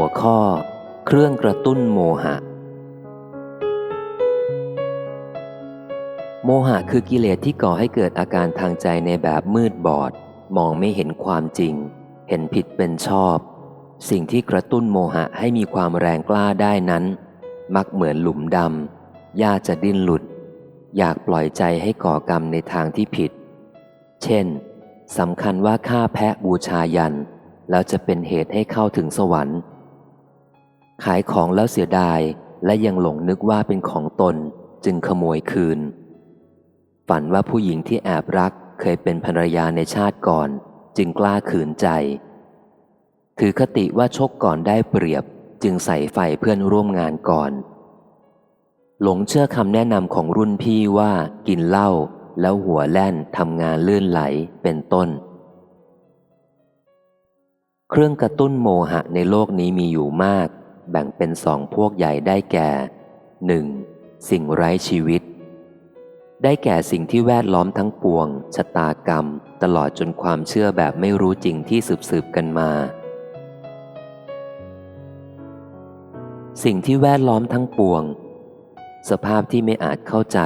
หัวข้อ เครื่องกระตุ้นโมหะ โมหะคือกิเลสที่ก่อให้เกิดอาการทางใจในแบบมืดบอด มองไม่เห็นความจริง เห็นผิดเป็นชอบ สิ่งที่กระตุ้นโมหะให้มีความแรงกล้าได้นั้น มักเหมือนหลุมดำยากจะดิ้นหลุด อยากปล่อยใจให้ก่อกรรมในทางที่ผิด เช่นสำคัญว่าฆ่าแพะบูชายันแล้วจะเป็นเหตุให้เข้าถึงสวรรค์ ขายของแล้วเสียดายและยังหลงนึกว่าเป็นของตนจึงขโมยคืน ฝันว่าผู้หญิงที่แอบรักเคยเป็นภรรยาในชาติก่อน จึงกล้าขืนใจ ถือคติว่าชกก่อนได้เปรียบ จึงใส่ไฟเพื่อนร่วมงานก่อน หลงเชื่อคำแนะนำของรุ่นพี่ว่ากินเหล้าแล้วหัวแล่นทำงานลื่นไหลเป็นต้น เครื่องกระตุ้นโมหะในโลกนี้มีอยู่มาก แบ่งเป็นสองพวกใหญ่ได้แก่ 1. สิ่งไร้ชีวิต ได้แก่สิ่งที่แวดล้อมทั้งปวง ชะตากรรม ตลอดจนความเชื่อแบบไม่รู้จริงที่สืบๆกันมา สิ่งที่แวดล้อมทั้งปวง สภาพที่ไม่อาจเข้าใจ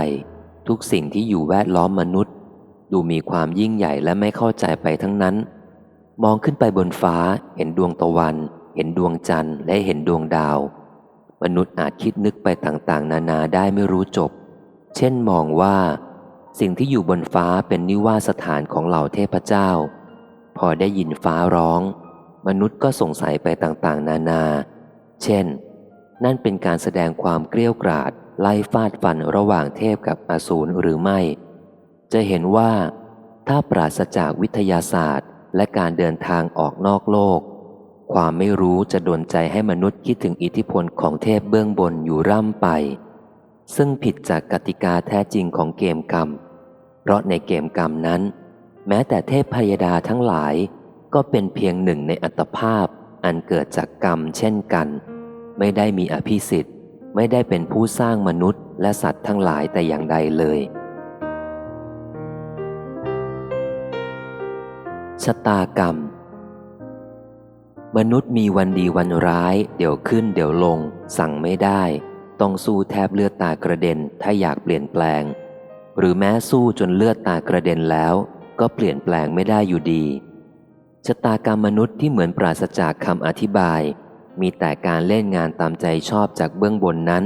ทุกสิ่งที่อยู่แวดล้อมมนุษย์ ดูมีความยิ่งใหญ่และไม่เข้าใจไปทั้งนั้น มองขึ้นไปบนฟ้าเห็นดวงตะวัน เห็นดวงจันทร์และเห็นดวงดาว มนุษย์อาจคิดนึกไปต่างๆ นานาได้ไม่รู้จบ เช่นมองว่า สิ่งที่อยู่บนฟ้าเป็นนิวาสถานของเหล่าเทพเจ้า พอได้ยินฟ้าร้อง มนุษย์ก็สงสัยไปต่างๆ นานา เช่น นั่นเป็นการแสดงความเกลี้ยกราดไล่ฟาดฟันระหว่างเทพกับอสูรหรือไม่ จะเห็นว่า ถ้าปราศจากวิทยาศาสตร์ และการเดินทางออกนอกโลก ความไม่รู้จะดนใจให้มนุษย์คิดถึงอิทธิพลของเทพเบื้องบนอยู่ร่ำไป ซึ่งผิดจากกติกาแท้จริงของเกมกรรม เพราะในเกมกรรมนั้น แม้แต่เทพพยดาทั้งหลายก็เป็นเพียงหนึ่งในอัตภาพอันเกิดจากกรรมเช่นกัน ไม่ได้มีอภิสิทธิ์ไม่ได้เป็นผู้สร้างมนุษย์และสัตว์ทั้งหลายแต่อย่างใดเลย ชะตากรรม มนุษย์มีวันดีวันร้าย เดี๋ยวขึ้นเดี๋ยวลง สั่งไม่ได้ ต้องสู้แทบเลือดตากระเด็นถ้าอยากเปลี่ยนแปลง หรือแม้สู้จนเลือดตากระเด็นแล้ว ก็เปลี่ยนแปลงไม่ได้อยู่ดีชะตากรรมมนุษย์ที่เหมือนปราศจากคำอธิบาย มีแต่การเล่นงานตามใจชอบจากเบื้องบนนั้น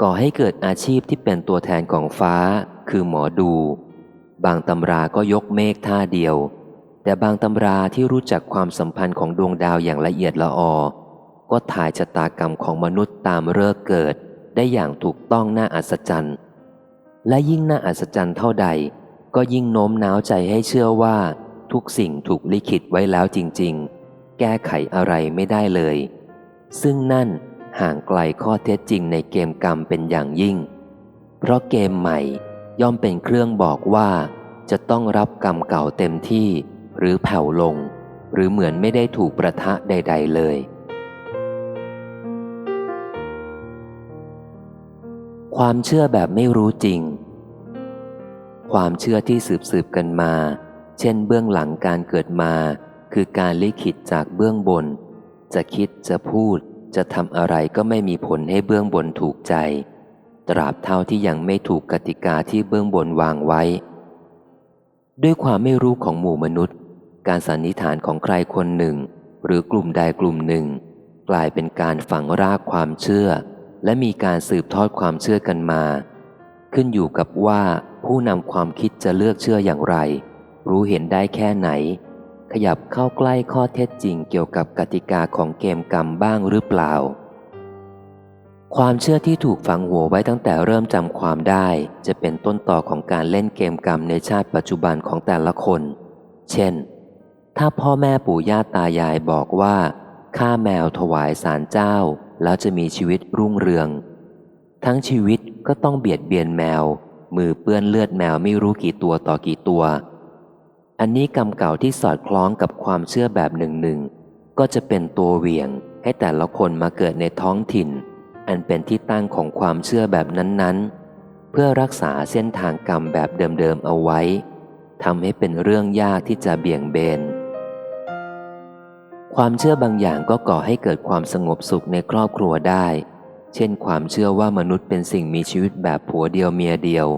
ก่อให้เกิดอาชีพที่เป็นตัวแทนของฟ้า คือหมอดู บางตำราก็ยกเมฆท่าเดียว แต่บางตำราที่รู้จักความสัมพันธ์ของดวงดาวอย่างละเอียดละออ ก็ถ่ายชะตากรรมของมนุษย์ตามเลิกเกิดได้อย่างถูกต้องน่าอัศจรรย์ และยิ่งน่าอัศจรรย์เท่าใด ก็ยิ่งโน้มน้าวใจให้เชื่อว่า ทุกสิ่งถูกลิขิตไว้แล้วจริง ๆ แก้ไขอะไรไม่ได้เลย ซึ่งนั่นห่างไกลข้อเท็จจริงในเกมกรรมเป็นอย่างยิ่ง เพราะเกมใหม่ย่อมเป็นเครื่องบอกว่า จะต้องรับกรรมเก่าเต็มที่ หรือแผ่วลง หรือเหมือนไม่ได้ถูกประทะใด ๆ เลย ความเชื่อแบบไม่รู้จริง ความเชื่อที่สืบสืบกันมา เช่นเบื้องหลังการเกิดมา คือการลิขิตจากเบื้องบน จะคิดจะพูด จะทำอะไรก็ไม่มีผลให้เบื้องบนถูกใจ ตราบเท่าที่ยังไม่ถูกกติกาที่เบื้องบนวางไว้ด้วยความไม่รู้ของหมู่มนุษย์ การสันนิษฐานของใครคนหนึ่ง หรือกลุ่มใดกลุ่มหนึ่ง กลายเป็นการฝังรากความเชื่อ และมีการสืบทอดความเชื่อกันมา ขึ้นอยู่กับว่าผู้นำความคิดจะเลือกเชื่ออย่างไร รู้เห็นได้แค่ไหน ขยับเข้าใกล้ข้อเท็จจริงเกี่ยวกับกติกาของเกมกรรมบ้างหรือเปล่า ความเชื่อที่ถูกฝังหัวไว้ตั้งแต่เริ่มจำความได้ จะเป็นต้นต่อของการเล่นเกมกรรมในชาติปัจจุบันของแต่ละคน เช่น ถ้าพ่อแม่ปู่ย่าตายายบอกว่าฆ่าแมวถวายสารเจ้า แล้วจะมีชีวิตรุ่งเรือง ทั้งชีวิตก็ต้องเบียดเบียนแมว มือเปื้อนเลือดแมวไม่รู้กี่ตัวต่อกี่ตัว อันนี้กรรมเก่าที่สอดคล้องกับความเชื่อแบบหนึ่งหนึ่งก็จะเป็นตัวเหวี่ยงให้แต่ละคนมาเกิดในท้องถิ่น อันเป็นที่ตั้งของความเชื่อแบบนั้นๆ เพื่อรักษาเส้นทางกรรมแบบเดิมๆเอาไว้ทำให้เป็นเรื่องยากที่จะเบี่ยงเบน ความเชื่อบางอย่างก็ก่อให้เกิดความสงบสุขในครอบครัวได้ เช่น ความเชื่อว่ามนุษย์เป็นสิ่งมีชีวิตแบบผัวเดียวเมียเดียว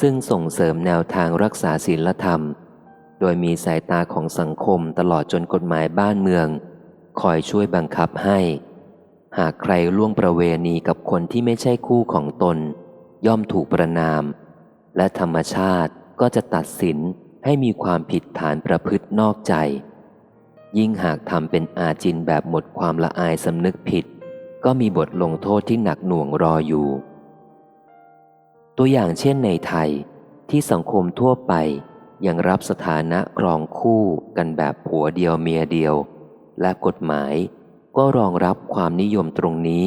ซึ่งส่งเสริมแนวทางรักษาศีลธรรม โดยมีสายตาของสังคมตลอดจนกฎหมายบ้านเมือง คอยช่วยบังคับให้ หากใครล่วงประเวณีกับคนที่ไม่ใช่คู่ของตน ย่อมถูกประนาม และธรรมชาติก็จะตัดสินให้มีความผิดฐานประพฤตินอกใจ ยิ่งหากทำเป็นอาจินแบบหมดความละอายสำนึกผิด ก็มีบทลงโทษที่หนักหน่วงรออยู่ ตัวอย่างเช่นในไทยที่สังคมทั่วไปยังรับสถานะครองคู่กันแบบผัวเดียวเมียเดียว และกฎหมายก็รองรับความนิยมตรงนี้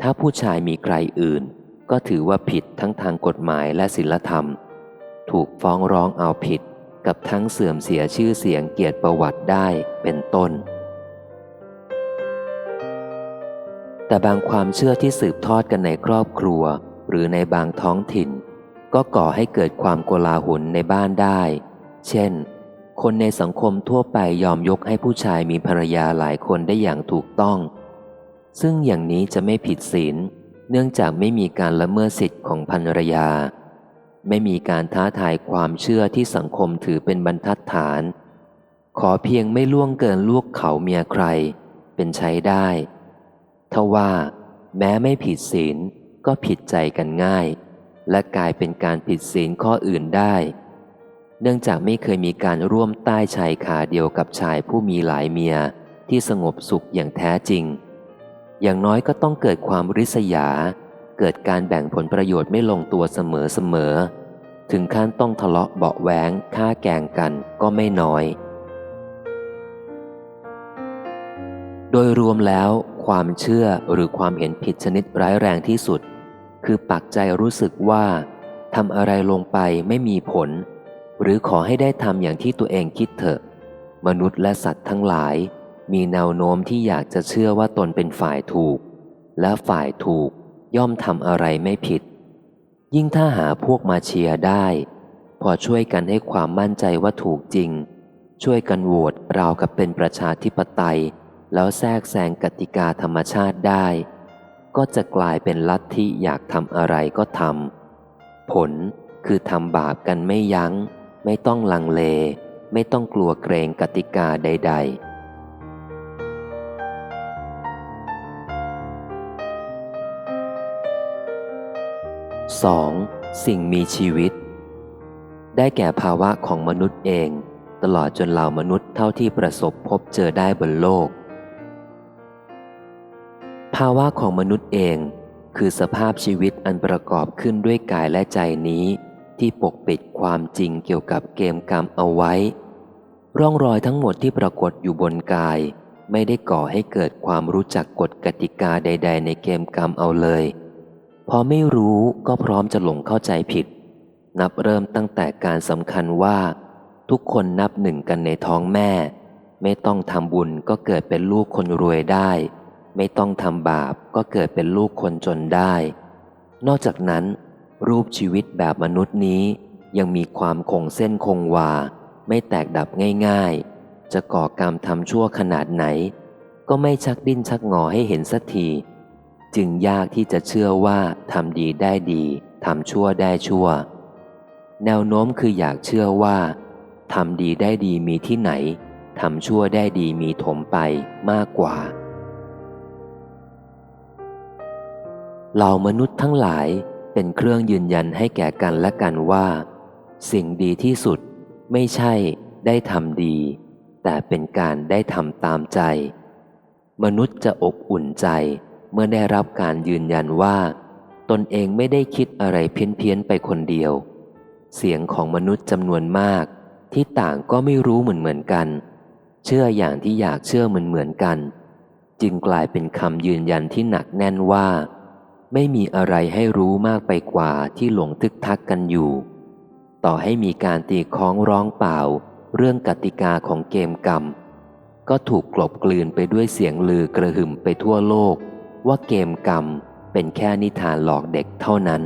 ถ้าผู้ชายมีใครอื่น ก็ถือว่าผิดทั้งทางกฎหมายและศีลธรรม ถูกฟ้องร้องเอาผิด กับทั้งเสื่อมเสียชื่อเสียงเกียรติประวัติได้เป็นต้น แต่บางความเชื่อที่สืบทอดกันในครอบครัว หรือในบางท้องถิ่น ก็ก่อให้เกิดความโกลาหลในบ้านได้ เช่น คนในสังคมทั่วไปยอมยกให้ผู้ชายมีภรรยาหลายคนได้อย่างถูกต้อง ซึ่งอย่างนี้จะไม่ผิดศีลเนื่องจากไม่มีการละเมิดสิทธิ์ของภรรยา ไม่มีการท้าทายความเชื่อที่สังคมถือเป็นบรรทัดฐาน ขอเพียงไม่ล่วงเกินลูกเขาเมียใคร เป็นใช้ได้ทว่า แม้ไม่ผิดศีลก็ผิดใจกันง่าย และกลายเป็นการผิดศีลข้ออื่นได้ เนื่องจากไม่เคยมีการร่วมใต้ชายคาเดียวกับชายผู้มีหลายเมียที่สงบสุขอย่างแท้จริง อย่างน้อยก็ต้องเกิดความริษยา เกิดการแบ่งผลประโยชน์ไม่ลงตัวเสมอๆถึงขั้นต้องทะเลาะเบาแหวงฆ่าแกงกันก็ไม่น้อย โดยรวมแล้ว ความเชื่อหรือความเห็นผิดชนิดร้ายแรงที่สุด คือปักใจรู้สึกว่าทำอะไรลงไปไม่มีผล หรือขอให้ได้ทำอย่างที่ตัวเองคิดเถอะ มนุษย์และสัตว์ทั้งหลาย มีแนวโน้มที่อยากจะเชื่อว่าตนเป็นฝ่ายถูก และฝ่ายถูก ย่อมทำอะไรไม่ผิด ยิ่งถ้าหาพวกมาเชียร์ได้ พอช่วยกันให้ความมั่นใจว่าถูกจริง ช่วยกันโหวตราวกับเป็นประชาธิปไตย แล้วแทรกแซงกติกาธรรมชาติได้ ก็จะกลายเป็นลัทธิอยากทำอะไรก็ทำผลคือทำบาปกันไม่ยัง้ง ไม่ต้องลังเล ไม่ต้องกลัวเกรงกติกาใด ๆ 2. สิ่งมีชีวิต ได้แก่ภาวะของมนุษย์เอง ตลอดจนเหล่ามนุษย์เท่าที่ประสบพบเจอได้บนโลก ภาวะของมนุษย์เอง คือสภาพชีวิตอันประกอบขึ้นด้วยกายและใจนี้ ที่ปกปิดความจริงเกี่ยวกับเกมกรรมเอาไว้ ร่องรอยทั้งหมดที่ปรากฏอยู่บนกาย ไม่ได้ก่อให้เกิดความรู้จักกฎกติกาใด ๆ ในเกมกรรมเอาเลย พอไม่รู้ก็พร้อมจะหลงเข้าใจผิด นับเริ่มตั้งแต่การสำคัญว่า ทุกคนนับหนึ่งกันในท้องแม่ ไม่ต้องทำบุญก็เกิดเป็นลูกคนรวยได้ ไม่ต้องทำบาปก็เกิดเป็นลูกคนจนได้ นอกจากนั้น รูปชีวิตแบบมนุษย์นี้ ยังมีความคงเส้นคงวา ไม่แตกดับง่ายๆ จะก่อกรรมทำชั่วขนาดไหน ก็ไม่ชักดิ้นชักงอให้เห็นสักที จึงยากที่จะเชื่อว่าทำดีได้ดีทำชั่วได้ชั่ว แนวโน้มคืออยากเชื่อว่าทำดีได้ดีมีที่ไหนทำชั่วได้ดีมีถมไปมากกว่าเหล่ามนุษย์ทั้งหลายเป็นเครื่องยืนยันให้แก่กันและกันว่า สิ่งดีที่สุดไม่ใช่ได้ทำดี แต่เป็นการได้ทำตามใจ มนุษย์จะอบอุ่นใจ เมื่อได้รับการยืนยันว่า ตนเองไม่ได้คิดอะไรเพี้ยนๆไปคนเดียว เสียงของมนุษย์จำนวนมาก ที่ต่างก็ไม่รู้เหมือนเหมือนกัน เชื่ออย่างที่อยากเชื่อเหมือนเหมือนกัน จึงกลายเป็นคำยืนยันที่หนักแน่นว่า ไม่มีอะไรให้รู้มากไปกว่าที่หลงทึกทักกันอยู่ ต่อให้มีการตีคล้องร้องเปล่า เรื่องกติกาของเกมกรรมก็ถูกกลบกลืนไปด้วยเสียงลือกระหึ่มไปทั่วโลก ว่าเกมกรรมเป็นแค่นิทานหลอกเด็กเท่านั้น